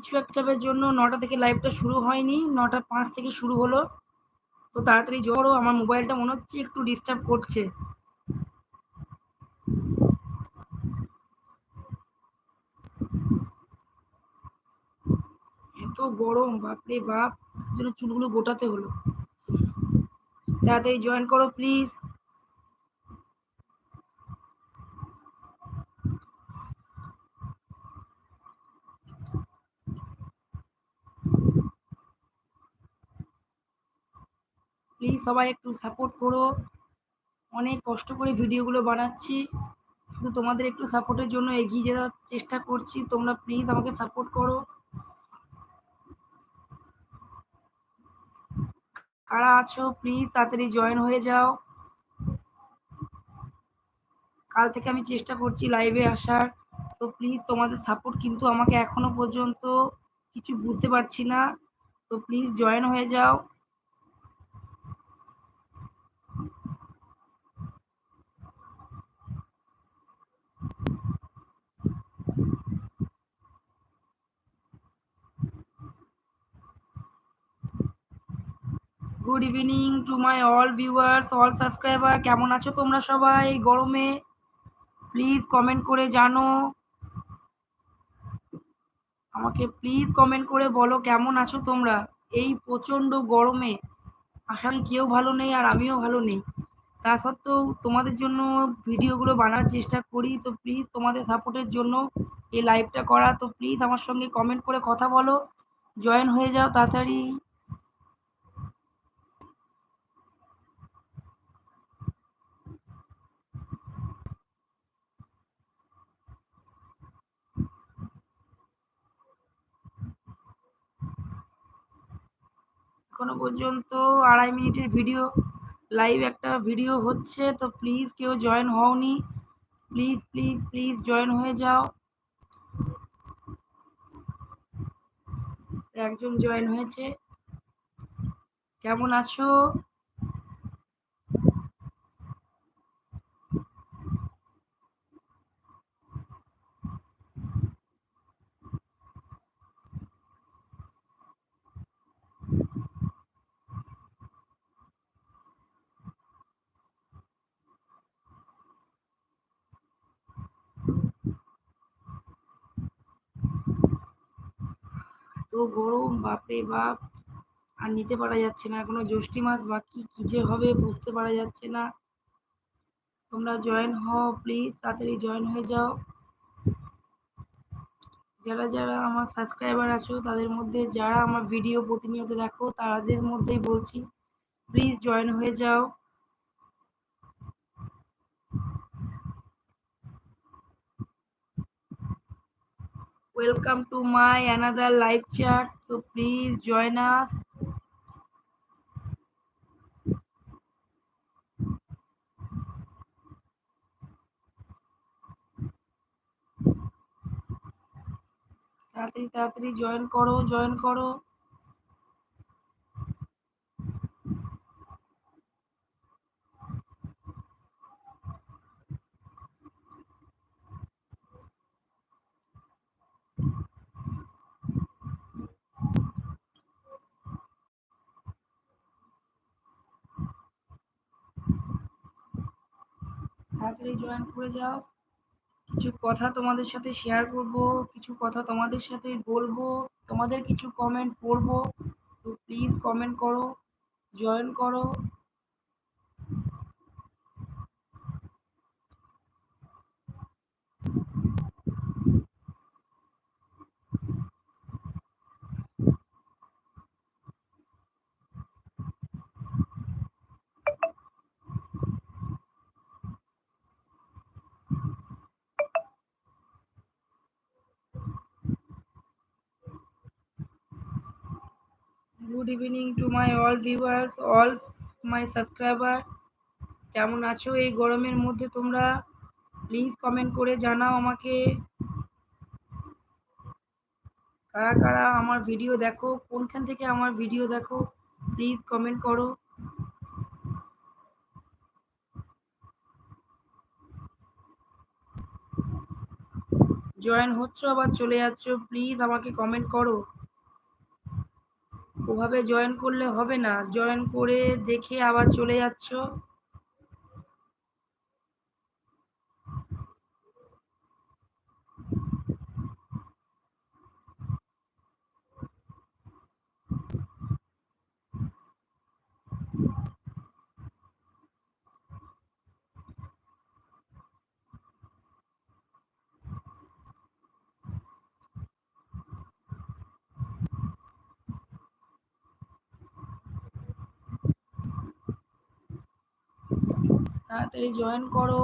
কিছু একটার জন্য নটা থেকে লাইভটা শুরু হয়নি। নটা পাঁচ থেকে শুরু হলো। তো তাড়াতাড়ি জোরও আমার মোবাইলটা মনে হচ্ছে একটু ডিস্টার্ব করছে। এত গরম, বাপরে বাপ। জন্য চুলগুলো গোটাতে হলো। তাড়াতাড়ি জয়েন করো প্লিজ প্লিজ সবাই একটু সাপোর্ট করো। অনেক কষ্ট করে ভিডিওগুলো বানাচ্ছি। শুধু তোমাদের একটু সাপোর্টের জন্য এগিয়ে যাওয়ার চেষ্টা করছি। তোমরা প্লিজ আমাকে সাপোর্ট করো। কারা আছো প্লিজ তাড়াতাড়ি জয়েন হয়ে যাও। কাল থেকে আমি চেষ্টা করছি লাইভে আসার। তো প্লিজ তোমাদের সাপোর্ট কিন্তু আমাকে এখনও পর্যন্ত কিছু বুঝতে পারছি না। তো প্লিজ জয়েন হয়ে যাও। Good evening to my all viewers, all subscriber. কেমন আছো তোমরা সবাই? গরমে প্লিজ কমেন্ট করে জানো। আমাকে প্লিজ কমেন্ট করে বলো কেমন আছো তোমরা? এই প্রচণ্ড গরমে আশা কেউ ভালো নেই আর আমিও ভালো নেই। তা সত্ত্বেও তোমাদের জন্য ভিডিওগুলো বানার চেষ্টা করি, তো প্লিজ তোমাদের সাপোর্টের জন্য এই লাইভটা করা। তো প্লিজ আমার সঙ্গে কমেন্ট করে কথা বলো। জয়েন হয়ে যাও তাড়াতাড়ি। এখনও পর্যন্ত আড়াই মিনিটের ভিডিও লাইভ একটা ভিডিও হচ্ছে, তো প্লিজ কেউ জয়েন হওনি। প্লিজ প্লিজ প্লিজ জয়েন হয়ে যাও। একজন জয়েন হয়েছে। কেমন আছো তো গরম, বাপরে বাপ। আর নিতে পারা যাচ্ছে না এখনও জ্যৈষ্ঠী মাস বাকি, কী যে হবে বুঝতে পারা যাচ্ছে না। তোমরা জয়েন হও প্লিজ তাড়াতাড়ি জয়েন হয়ে যাও। যারা যারা আমার সাবস্ক্রাইবার আছো, তাদের মধ্যে যারা আমার ভিডিও প্রতিনিয়ত দেখো, তাদের মধ্যেই বলছি প্লিজ জয়েন হয়ে যাও। Welcome to my another live chat so please join us তাড়াতাড়ি তাড়াতাড়ি জয়েন করো জয়েন করো তাড়াতাড়ি জয়েন করে যাও। কিছু কথা তোমাদের সাথে শেয়ার করব, কিছু কথা তোমাদের সাথে বলব, তোমাদের কিছু কমেন্ট পড়ব তো প্লিজ কমেন্ট করো জয়েন করো। Good evening to my all viewers, all my subscriber. কেমন আছো এই গরমের মধ্যে তোমরা? প্লিজ কমেন্ট করে জানাও আমাকে। কারা কারা আমার ভিডিও দেখো? কোনখান থেকে আমার ভিডিও দেখো? প্লিজ কমেন্ট করো। জয়েন হচ্ছ আবার চলে যাচ্ছ, প্লিজ আমাকে কমেন্ট করো। ওভাবে জয়েন করলে হবে না। জয়েন করে দেখে আবার চলে যাচ্ছ। তাড়াতাড়ি জয়েন করো।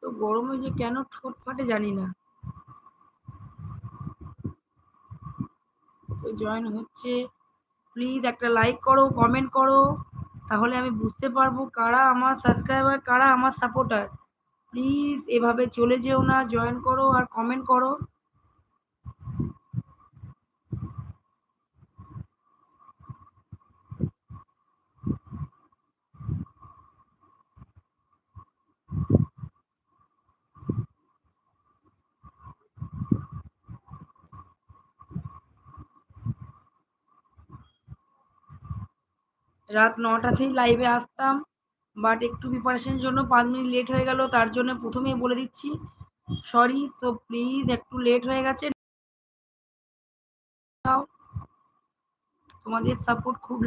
তো গরমে যে কেন ঠোঁট ফাটে জানি না। তো জয়েন হচ্ছে। প্লিজ একটা লাইক করো কমেন্ট করো। তাহলে আমি বুঝতে পারব কারা আমার সাবস্ক্রাইবার কারা আমার সাপোর্টার প্লিজ এভাবে চলে যেও না জয়েন করো আর কমেন্ট করো। রাত নটাতেই লাইভে আসতাম। বাট একটু প্রিপারেশনের জন্য পাঁচ মিনিট লেট হয়ে গেল, তার জন্য প্রথমেই বলে দিচ্ছি সরি সো প্লিজ একটু লেট হয়ে গেছে। তোমাদের সাপোর্ট খুব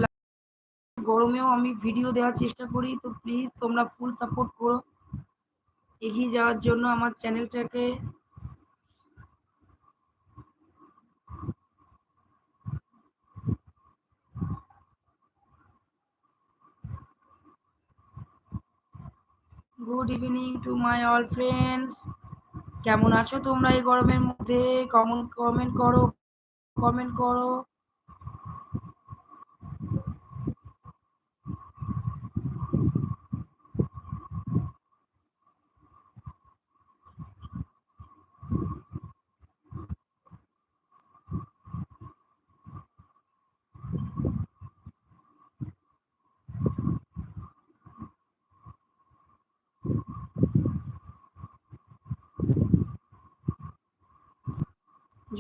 গরমেও আমি ভিডিও দেওয়ার চেষ্টা করি, তো প্লিজ তোমরা ফুল সাপোর্ট করো। এগিয়ে যাওয়ার জন্য আমার চ্যানেলটাকে good evening to my all friends কেমন আছো তোমরা এই গরমের মধ্যে? কমন কমেন্ট করো কমেন্ট করো।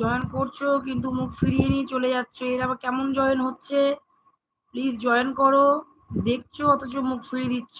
জয়েন করছ, কিন্তু মুখ ফিরিয়ে নিয়ে চলে যাচ্ছ। এর আবার কেমন জয়েন হচ্ছে? প্লিজ জয়েন করো। দেখছ, অথচ মুখ ফিরিয়ে দিচ্ছ।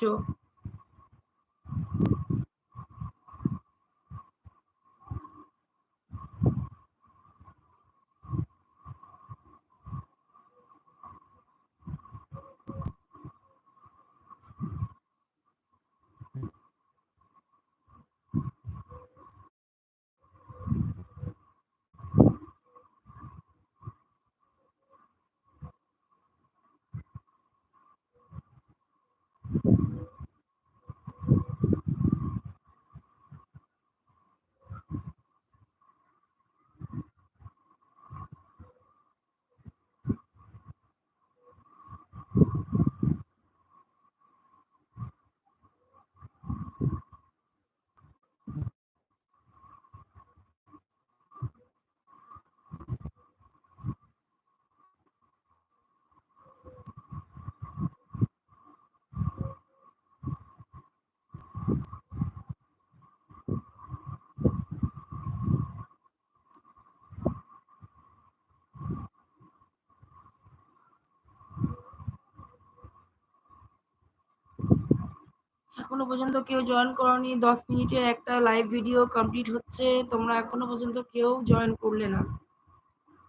এখনও পর্যন্ত কেউ জয়েন করনি। দশ মিনিটের একটা লাইভ ভিডিও কমপ্লিট হচ্ছে। তোমরা এখনও পর্যন্ত কেউ জয়েন করলে না।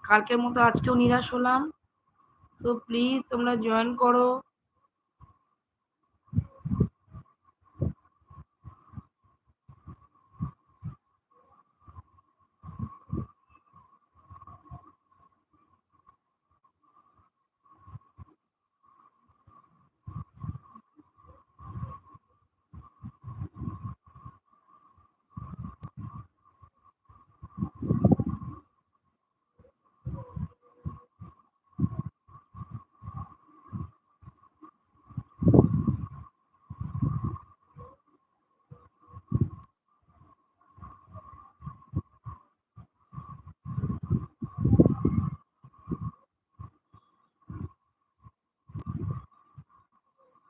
কালকের মতো আজকেও নিরাশ হলাম। সো প্লিজ তোমরা জয়েন করো।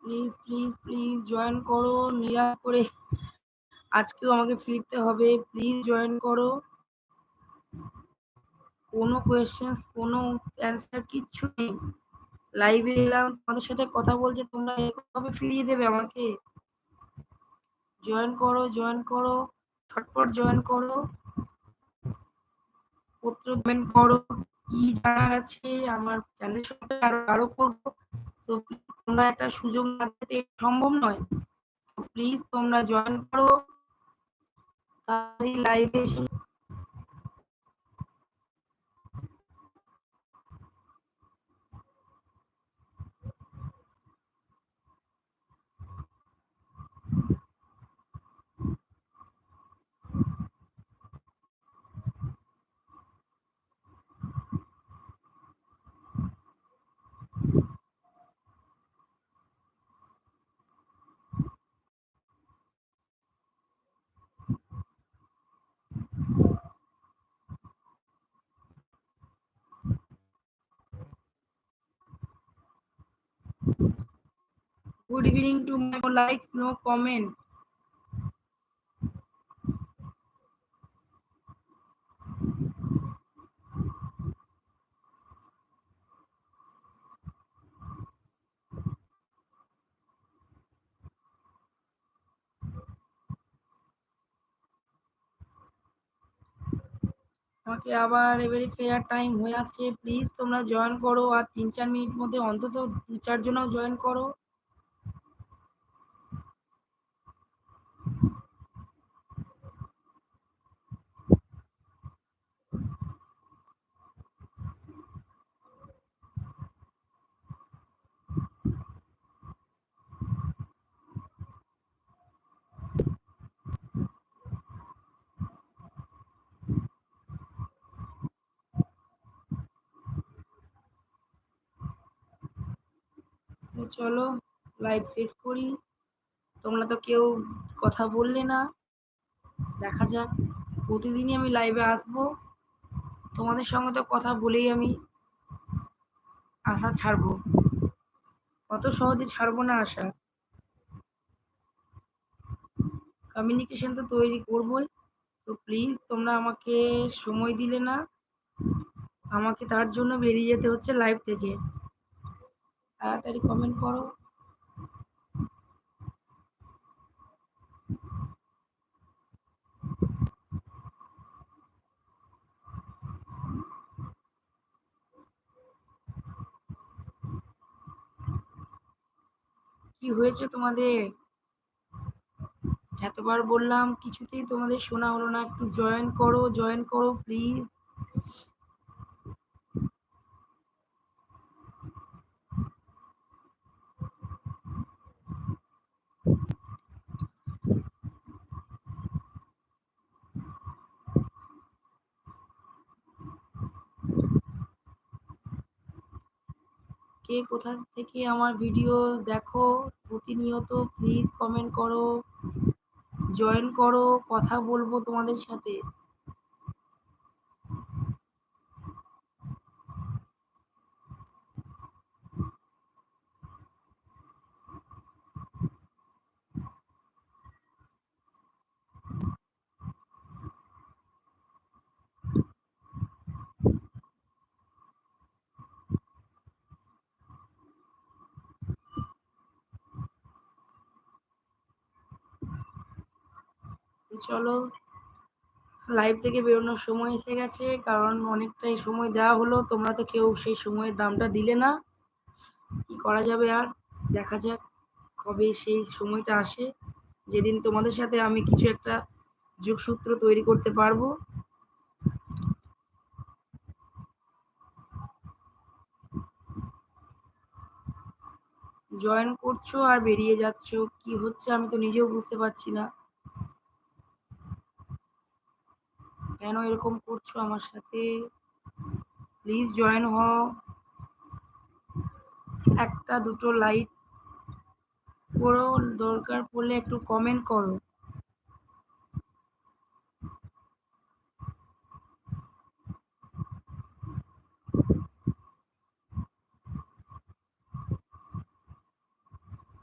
প্লিজ প্লিজ প্লিজ জয়েন করো, নিরাশ করে। আজকেও আমাকে ফিরতে হবে। প্লিজ জয়েন করো। কোনো কোয়েশ্চেন্স কোনো অ্যান্সার কিচ্ছু নেই। লাইভে এলাম। তোমাদের সাথে কথা বলছে, তোমরা এরকমভাবে ফিরিয়ে দেবে আমাকে? জয়েন করো জয়েন করো। ছটপট জয়েন করো। পত্র জয়েন করো। কি জানার আছে? আমার চ্যানেল সম্পর্কে আরও আরও করব তো তোমরা একটা সুযোগ না দিতে সম্ভব নয়। প্লিজ তোমরা জয়েন করো। লাইভে Good evening to my likes, no comment. আমাকে আবার এবারে ফেরার টাইম হয়ে আসছে প্লিজ তোমরা জয়েন করো আর তিন চার মিনিট মধ্যে অন্তত দু চারজনও জয়েন করো চলো লাইভ শেষ করি। তোমরা তো কেউ কথা বললে না। দেখা যাক, প্রতিদিনই আমি লাইভে আসব। তোমাদের সঙ্গে তো কথা বলেই আমি আশা ছাড়বো। অত সহজে ছাড়বো না আশা। কমিউনিকেশন তো তৈরি করবোই। তো প্লিজ তোমরা আমাকে সময় দিলে না। আমাকে তার জন্য বেরিয়ে যেতে হচ্ছে লাইভ থেকে। তাড়াতাড়ি কমেন্ট করো। কি হয়েছে তোমাদের? এতবার বললাম, কিছুতেই তোমাদের শোনা হলো না। একটু জয়েন করো জয়েন করো প্লিজ কে কোথা থেকে আমার ভিডিও দেখো, প্রতিনিয়ত প্লিজ কমেন্ট করো জয়েন করো, কথা বলব তোমাদের সাথে। চলো লাইভ থেকে বেরোনোর সময় এসে গেছে, কারণ অনেকটাই সময় দেওয়া হলো, তোমরা তো কেউ সেই সময়ের দামটা দিলে না। কি করা যাবে আর? দেখা যাক কবে সেই সময়টা আসে। যেদিন তোমাদের সাথে আমি কিছু একটা যোগসূত্র তৈরি করতে পারব। জয়েন করছ আর বেরিয়ে যাচ্ছ, কি হচ্ছে আমি তো নিজেও বুঝতে পারছি না। কেন এরকম করছ আমার সাথে? প্লিজ জয়েন হও। একটা দুটো লাইক করো। দরকার পড়লে একটু কমেন্ট করো।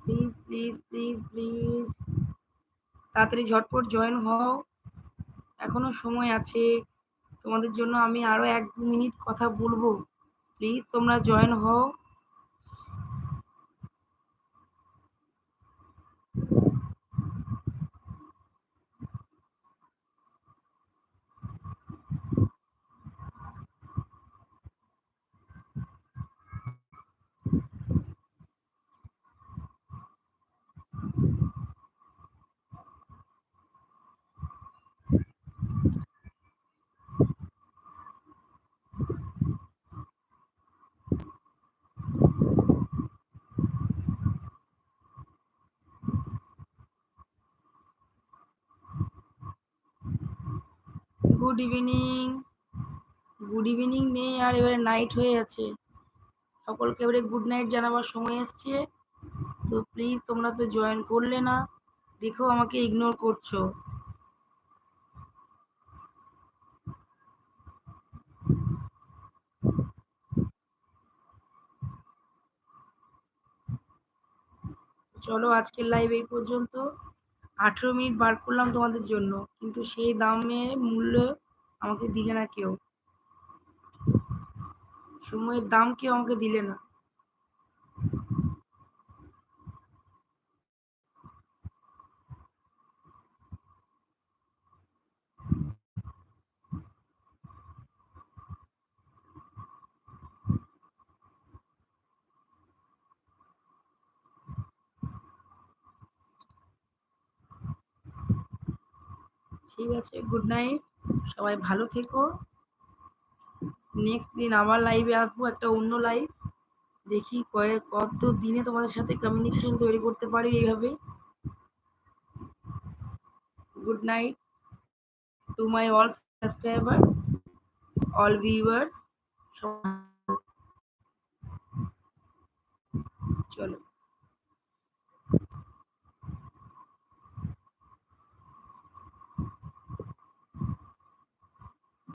প্লিজ প্লিজ প্লিজ প্লিজ তাড়াতাড়ি ঝটপট জয়েন হও। এখনও সময় আছে। তোমাদের জন্য আমি আরও এক দু মিনিট কথা বলব। প্লিজ তোমরা জয়েন হও। গুড ইভিনিং গুড ইভিনিং নেই, আর এবারে নাইট হয়ে আছে সকলকে এবারে গুড নাইট জানাবার সময় এসছে। সো প্লিজ তোমরা তো জয়েন করলে না, দেখো আমাকে ইগনোর করছ। চলো আজকের লাইভ এই পর্যন্ত। আঠেরো মিনিট বার করলাম তোমাদের জন্য, কিন্তু সেই দামের মূল্য আমাকে দিলে না কেউ। সময়ের দাম কেউ আমাকে দিলে না। ঠিক আছে গুড নাইট সবাই ভালো থেকো। নেক্সট দিন আবার লাইভে আসব, একটা অন্য লাইভ দেখি কয়েক কত দিনে তোমাদের সাথে কমিউনিকেশন তৈরি করতে পারি এইভাবে। Good night to my all subscriber all viewers চলো।